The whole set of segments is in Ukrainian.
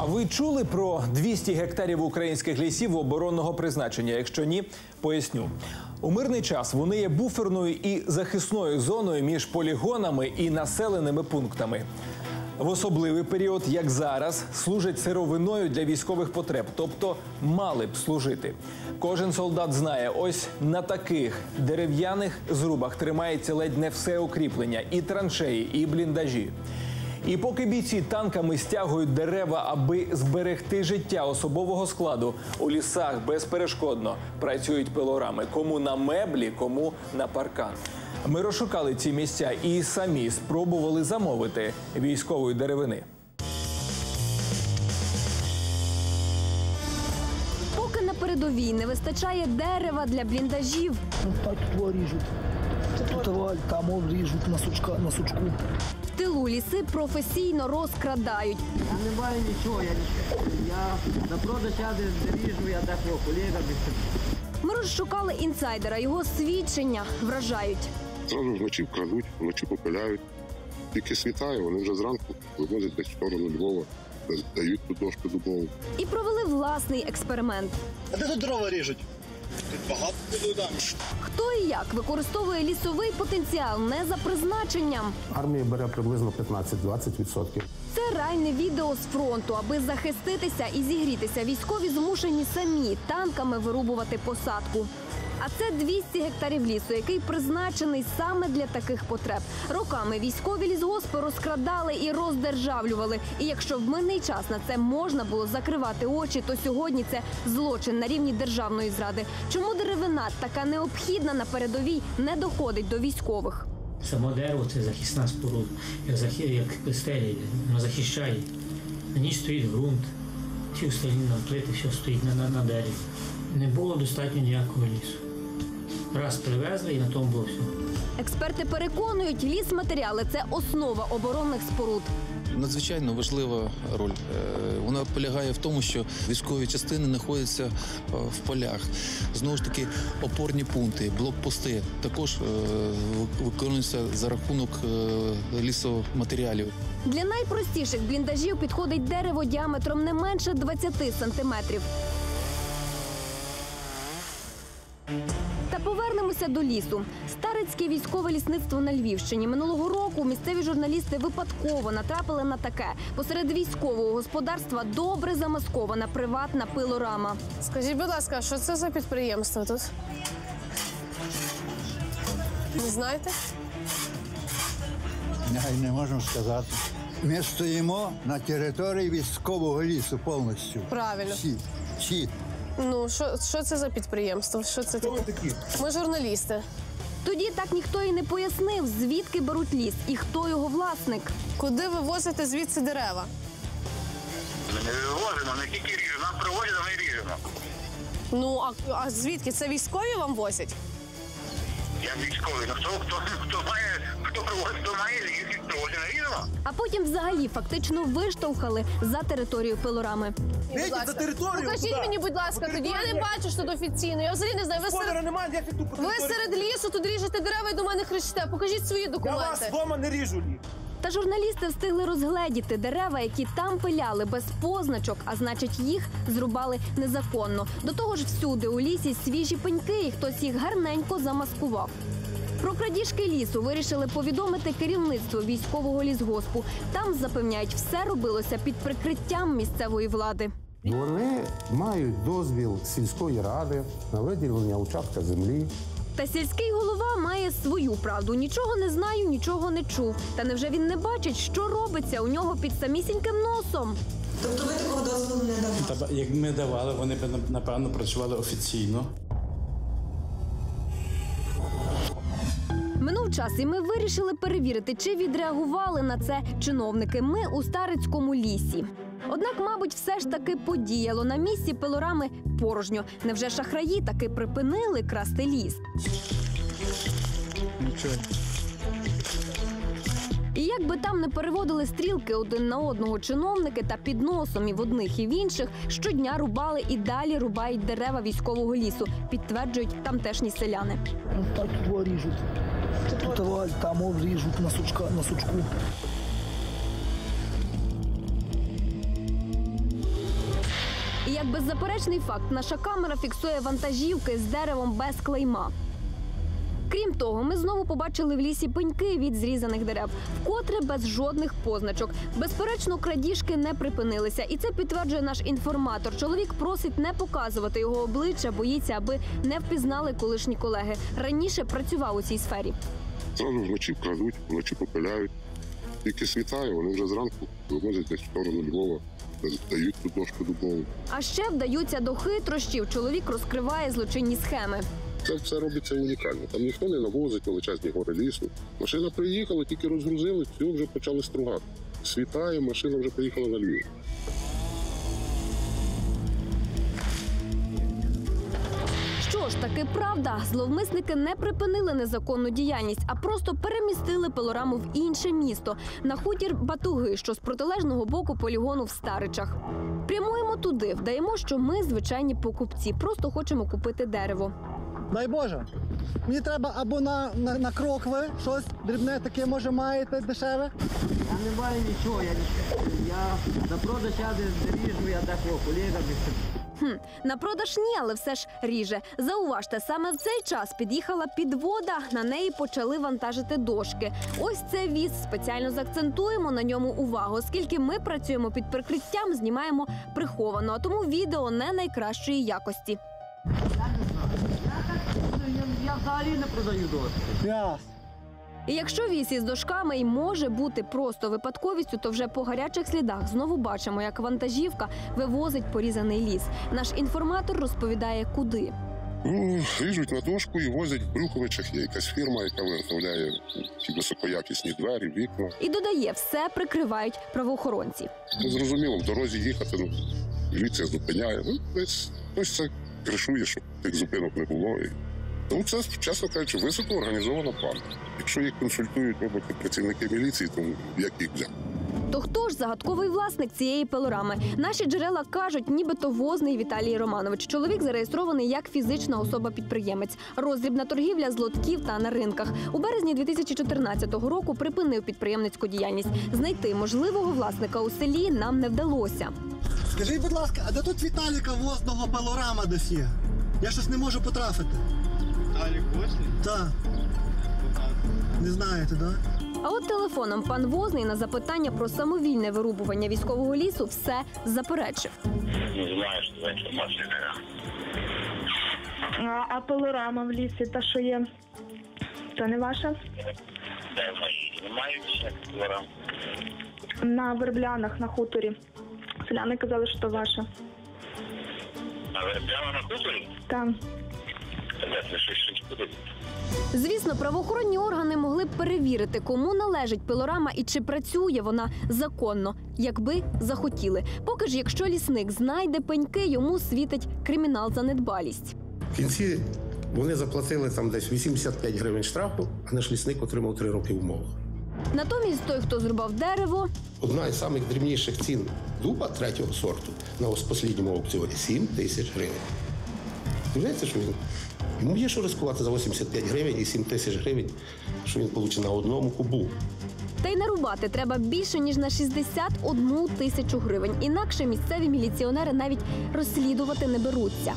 А ви чули про 200 гектарів українських лісів оборонного призначення? Якщо ні, поясню. У мирний час вони є буферною і захисною зоною між полігонами і населеними пунктами. В особливий період, як зараз, служать сировиною для військових потреб, тобто мали б служити. Кожен солдат знає, ось на таких дерев'яних зрубах тримається ледь не все укріплення, і траншеї, і бліндажі. І поки бійці танками стягують дерева, аби зберегти життя особового складу, у лісах безперешкодно працюють пилорами. Кому на меблі, кому на паркан. Ми розшукали ці місця і самі спробували замовити військової деревини. Поки на передовій не вистачає дерева для бліндажів, так его режут. Там он на, сучка, на сучку. в тилу ліси професійно розкрадають. Я не маю нічого, я, я на продаж я не ріжу, я декого колега. Ми розшукали інсайдера. Його свідчення вражають. Зразу вночі вкрадуть, вночі попиляють. Тільки світає, вони вже зранку вивозять десь в сторону Львова, дають тут дошку дубову. І провели власний експеримент. А де тут дрова ріжуть? Тут багато туди. Хто і як використовує лісовий потенціал не за призначенням. Армія бере приблизно 15-20%. Це реальне відео з фронту. Аби захиститися і зігрітися, військові змушені самі танками вирубувати посадку. А це 200 гектарів лісу, який призначений саме для таких потреб. Роками військові лісгоспи розкрадали і роздержавлювали. І якщо в мирний час на це можна було закривати очі, то сьогодні це злочин на рівні державної зради. Чому деревина така необхідна на передовій не доходить до військових? Само дерево це захисна споруда, як, захи, як стеля, воно захищає. На ній стоїть ґрунт, всі остальні плити, все стоїть на, на, на дереві. Не було достатньо ніякого лісу. Раз привезли і на тому було все. Експерти переконують, лісматеріали це основа оборонних споруд. Надзвичайно важлива роль. Е, Вона полягає в тому, що військові частини знаходяться е, в полях. Знову ж таки, опорні пункти, блокпости також е, виконуються за рахунок лісоматеріалів. Для найпростіших бліндажів підходить дерево діаметром не менше 20 сантиметрів. Повернемося до лісу. Старицьке військове лісництво на Львівщині. Минулого року місцеві журналісти випадково натрапили на таке. Посеред військового господарства добре замаскована приватна пилорама. Скажіть, будь ласка, що це за підприємство тут? Не знаєте? Я не можу сказати. Ми стоїмо на території військового лісу повністю. Правильно. Всі. Всі. Ну, що, що це за підприємство? Що це таке? Ми журналісти. Тоді так ніхто і не пояснив, звідки беруть ліс і хто його власник. Куди ви возите звідси дерева? Ми не вивозимо, не тільки ріжемо, нам привозять, а ми ріжемо. Ну, а, а звідки? Це військові вам возять? Я військовий, ну хто, хто, хто має, хто привозить, хто має ліс, привозить, не. А потім взагалі фактично виштовхали за територію пилорами. Будь територію, Покажіть мені, будь ласка, тоді я не бачу, що тут офіційно. Я взагалі не знаю. Ви серед, немає, як тут ви серед лісу тут ріжете дерева і до мене кричите. Покажіть свої документи. вдома не ріжу ліс. Та журналісти встигли розгледіти дерева, які там пиляли без позначок, а значить, їх зрубали незаконно. До того ж, всюди у лісі свіжі пеньки, і хтось їх гарненько замаскував. Про крадіжки лісу вирішили повідомити керівництво військового лісгоспу. Там запевняють, все робилося під прикриттям місцевої влади. Вони мають дозвіл сільської ради на виділення участка землі. Та сільський голова має свою правду. Нічого не знаю, нічого не чув. Та невже він не бачить, що робиться у нього під самісіньким носом? Тобто ви такого дозволу не давали? Та як ми давали, вони б напевно працювали офіційно. Минув час, і ми вирішили перевірити, чи відреагували на це чиновники. Ми у старицькому лісі. Однак, мабуть, все ж таки подіяло на місці пилорами порожньо. Невже шахраї таки припинили красти ліс? І як би там не переводили стрілки один на одного чиновники та під носом і в одних і в інших, щодня рубали і далі рубають дерева військового лісу, підтверджують тамтешні селяни. Вот так его режут. Тут там режут на, сучка, на сучку. Беззаперечний факт, наша камера фіксує вантажівки з деревом без клейма. Крім того, ми знову побачили в лісі пеньки від зрізаних дерев, вкотре без жодних позначок. Безперечно, крадіжки не припинилися, і це підтверджує наш інформатор. Чоловік просить не показувати його обличчя, боїться, аби не впізнали колишні колеги. Раніше працював у цій сфері. Зразу вночі крадуть, вночі попиляють. Тільки світає, вони вже зранку вивозять десь в сторону Львова, дають ту дошку дубову. А ще вдаються до хитрощів. Чоловік розкриває злочинні схеми. Це все робиться унікально. Там ніхто не навозить величезні гори лісу. Машина приїхала, тільки розгрузили, все вже почали стругати. Світає, машина вже поїхала на Львів. Ж таки правда, зловмисники не припинили незаконну діяльність, а просто перемістили пилораму в інше місто на хутір Батуги, що з протилежного боку полігону в Старичах. Прямуємо туди, вдаємо, що ми звичайні покупці, просто хочемо купити дерево. Дай Боже. Мені треба або на, на, на крокви щось дрібне таке, може, маєте дешеве. Я не маю нічого, я, я на продаж я не ріжу, я такого колега. Хм, на продаж ні, але все ж ріже. Зауважте, саме в цей час під'їхала підвода. На неї почали вантажити дошки. Ось це віз. Спеціально заакцентуємо на ньому увагу, оскільки ми працюємо під прикриттям, знімаємо приховано, а тому відео не найкращої якості. Я взагалі не продаю дошки. Яс. І якщо віз із дошками й може бути просто випадковістю, то вже по гарячих слідах знову бачимо, як вантажівка вивозить порізаний ліс. Наш інформатор розповідає, куди. Ну, ріжуть на дошку і возять в Брюховичах. Є якась фірма, яка виготовляє ті високоякісні двері, вікна. І додає, все прикривають правоохоронці. Ну, зрозуміло, в дорозі їхати, ну, міліція зупиняє. Ну, десь хтось це кришує, щоб тих зупинок не було. І... Тому це, чесно кажучи, високо організована банда. Якщо їх консультують, мабуть, працівники міліції, то як їх взяти? То хто ж загадковий власник цієї пилорами? Наші джерела кажуть, нібито возний Віталій Романович. Чоловік зареєстрований як фізична особа-підприємець. Роздрібна торгівля з лотків та на ринках. У березні 2014 року припинив підприємницьку діяльність. Знайти можливого власника у селі нам не вдалося. Скажіть, будь ласка, а де тут Віталіка возного пилорама є? Я щось не можу потрафити. Віталік Возний? Так. Не знаєте, так? Да? А от телефоном пан Возний на запитання про самовільне вирубування військового лісу все заперечив. Не знаю, що за інформація така. А, а пилорама в лісі, та що є, то не ваша? Де її? Немає кілограм. На верблянах на хуторі. Селяни казали, що то ваша. А прямо на хуторі? Там. Щось буде? Звісно, правоохоронні органи могли б перевірити, кому належить пилорама і чи працює вона законно, якби захотіли. Поки ж, якщо лісник знайде пеньки, йому світить кримінал за недбалість. В кінці вони заплатили там десь 85 гривень штрафу, а наш лісник отримав 3 роки умови. Натомість той, хто зрубав дерево, Одна із самих дрібніших цін дуба третього сорту на ось останньому аукціоні 7 тисяч гривень. Уявляєте, що він йому є що ризикувати за 85 гривень і 7 тисяч гривень, що він получить на одному кубу. та й нарубати треба більше ніж на 61 тисячу гривень. Інакше місцеві міліціонери навіть розслідувати не беруться.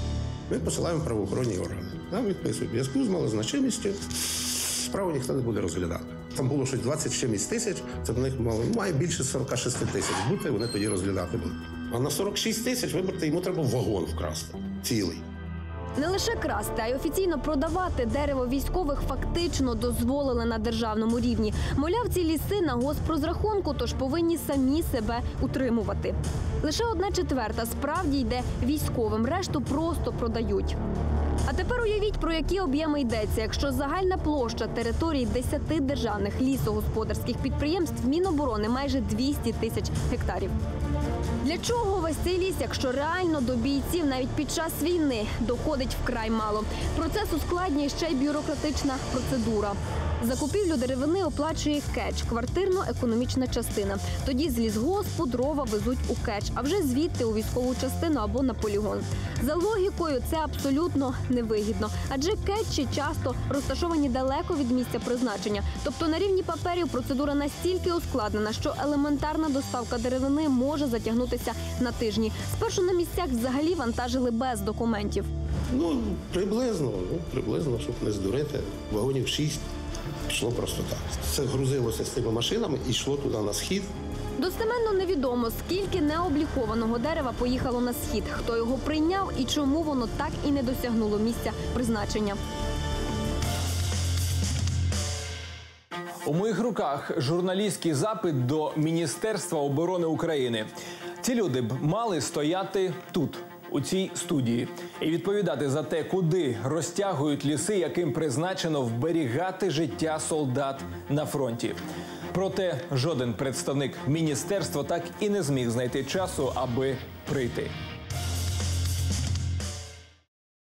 Ми посилаємо правоохоронні органи. Нам відписують зв'язку з малозначимістю. Справу ніхто не буде розглядати. Там було щось 20 з чимось тисяч, це в них мало має більше 46 тисяч бути, вони тоді розглядати будуть. А на 46 тисяч вибрати йому треба вагон вкрасти цілий. Не лише красти, а й офіційно продавати дерево військових фактично дозволили на державному рівні. Мовляв, ці ліси на госпрозрахунку, тож повинні самі себе утримувати. Лише одна четверта справді йде військовим, решту просто продають. А тепер уявіть, про які об'єми йдеться, якщо загальна площа території 10 державних лісогосподарських підприємств Міноборони майже 200 тисяч гектарів. Для чого весь цей ліс, якщо реально до бійців навіть під час війни доходить вкрай мало? Процес ускладнює ще й бюрократична процедура. Закупівлю деревини оплачує кетч, квартирно-економічна частина. Тоді з лісгоспу дрова везуть у кетч, а вже звідти у військову частину або на полігон. За логікою, це абсолютно невигідно, адже кетчі часто розташовані далеко від місця призначення. Тобто на рівні паперів процедура настільки ускладнена, що елементарна доставка деревини може затягнутися на тижні. Спершу на місцях взагалі вантажили без документів. Ну, приблизно, ну, приблизно, щоб не здурити. Вагонів шість пішло просто так. Це грузилося з тими машинами і йшло туди на схід. Достеменно невідомо, скільки необлікованого дерева поїхало на схід, хто його прийняв і чому воно так і не досягнуло місця призначення. У моїх руках журналістський запит до Міністерства оборони України. Ці люди б мали стояти тут, у цій студії, і відповідати за те, куди розтягують ліси, яким призначено вберігати життя солдат на фронті. Проте жоден представник міністерства так і не зміг знайти часу, аби прийти.